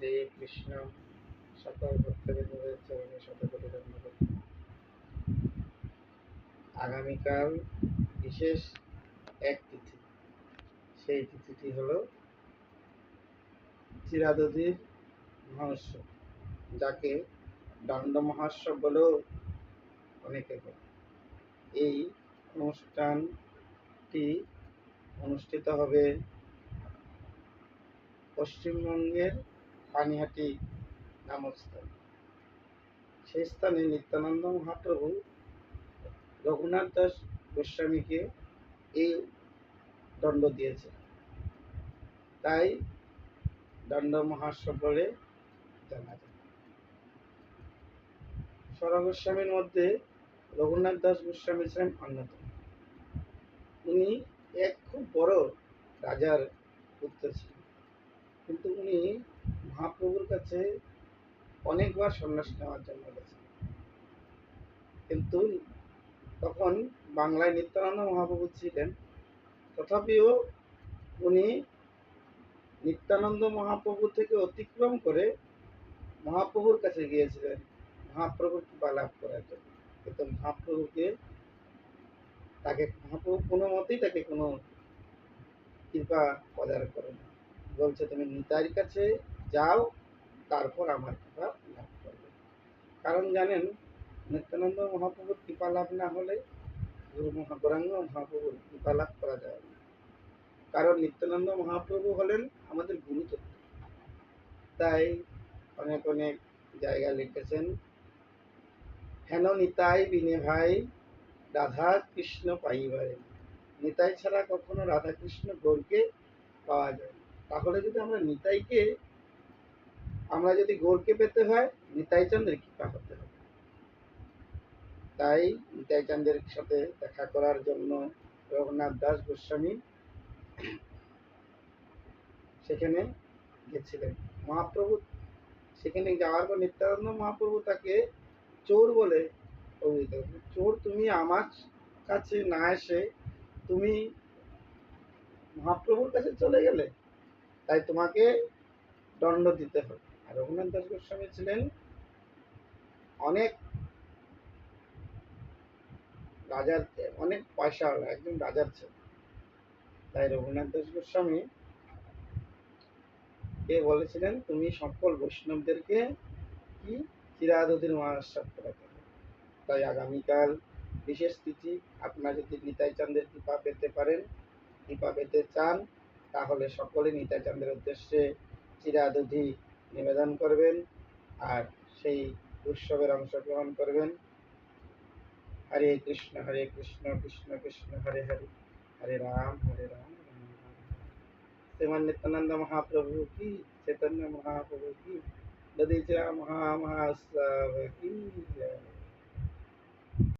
শ্রী কৃষ্ণ সকল ভক্তবৃন্দদের চরণে শতকোটি ধন্যবাদ। আগামীকাল বিশেষ এক তিথি। সেই তিথিটি হল চিরাদধির মহোৎসব, যাকে দণ্ড মহোৎসব বলেও অনেকে বলে। এই অনুষ্ঠানটি অনুষ্ঠিত হবে পশ্চিমবঙ্গের পানিহাটি নামক স্থানে সেই স্থানে নিত্যানন্দ মহাপ্রভু রঘুনাথ দাস গোস্বামীকে এই দণ্ড দিয়েছে তাই দণ্ড মহাস্য বলে জানা যায়। স্বর গোস্বামীর মধ্যে রঘুনাথ দাস গোস্বামী ছিলেন অন্যতম। উনি এক খুব বড় রাজার পুত্র ছিলেন। কিন্তু উনি মহাপ্রভুর কাছে অনেকবার সন্ন্যাস নেওয়ার জন্য গেছেন কিন্তু তখন বাংলায় নিত্যানন্দ মহাপ্রভু ছিলেন, তথাপিও উনি নিত্যানন্দ মহাপ্রভু থেকে অতিক্রম করে মহাপ্রভুর কাছে গিয়েছিলেন, মহাপ্রভুর কৃপা লাভ করার জন্য। কিন্তু মহাপ্রভুকে তাকে, মহাপ্রভু কোনো মতেই তাকে কোনো কৃপা প্রদান করে না বলছে, তুমি নিতাইয়ের কাছে যাও তারপর আমার কৃপা লাভ করবে। কারণ জানেন, নিত্যানন্দ মহাপ্রভুর কৃপা লাভ না হলে গুরু মহাগৌরাঙ্গ মহাপ্রভুর কৃপা লাভ করা যায় না। কারণ নিত্যানন্দ মহাপ্রভু হলেন আমাদের গুরুতত্ত্ব তাই অনেক অনেক জায়গা লিখেছেন, হেন নিতাই বিনে ভাই রাধা কৃষ্ণ পাইবারে। নিতাই ছাড়া কখনো রাধা কৃষ্ণ গৌরকে পাওয়া যায় তাহলে যদি আমরা নিতাইকে আমরা যদি গৌরকে পেতে হয় নিতাই চন্দ্রের কৃপা হতে হবে। তাই নিতাই চন্দ্রের সাথে দেখা করার জন্য রঘুনাথ দাস গোস্বামী সেখানে গেছিলেন। মহাপ্রভু, সেখানে যাওয়ার পর নিত্যানন্দ মহাপ্রভু তাকে চোর বলে অভিহিত চোর, তুমি আমার কাছে না এসে তুমি মহাপ্রভুর কাছে চলে গেলে, তাই তোমাকে দণ্ড দিতে হবে। আর রঘুনাথ দাস গোস্বামী ছিলেন অনেক রাজার অনেক পয়সাওয়ালা একজন রাজার ছেলে। তাই রঘুনাথ দাস গোস্বামী কে বলেছিলেন, তুমি সকল বৈষ্ণবদেরকে কি চিরাদতির মহাসাত করাতে তাই আগামীকাল বিশেষ তিথি, আপনারা যদি নিতাই চান্দের কৃপা পেতে পারেন, কৃপা পেতে চান, তাহলে সকলে নিতাই চান্দের উদ্দেশ্যে চিরাদধি নিবেদন করবেন আর সেই উৎসবের অংশগ্রহণ করবেন হরে কৃষ্ণ হরে কৃষ্ণ কৃষ্ণ কৃষ্ণ, হরে হরে হরে রাম হরে রাম। শ্রীমান নিত্যানন্দ মহাপ্রভু কি, চৈতন্য মহাপ্রভু কি দধিচা মহামহাসব কি জয়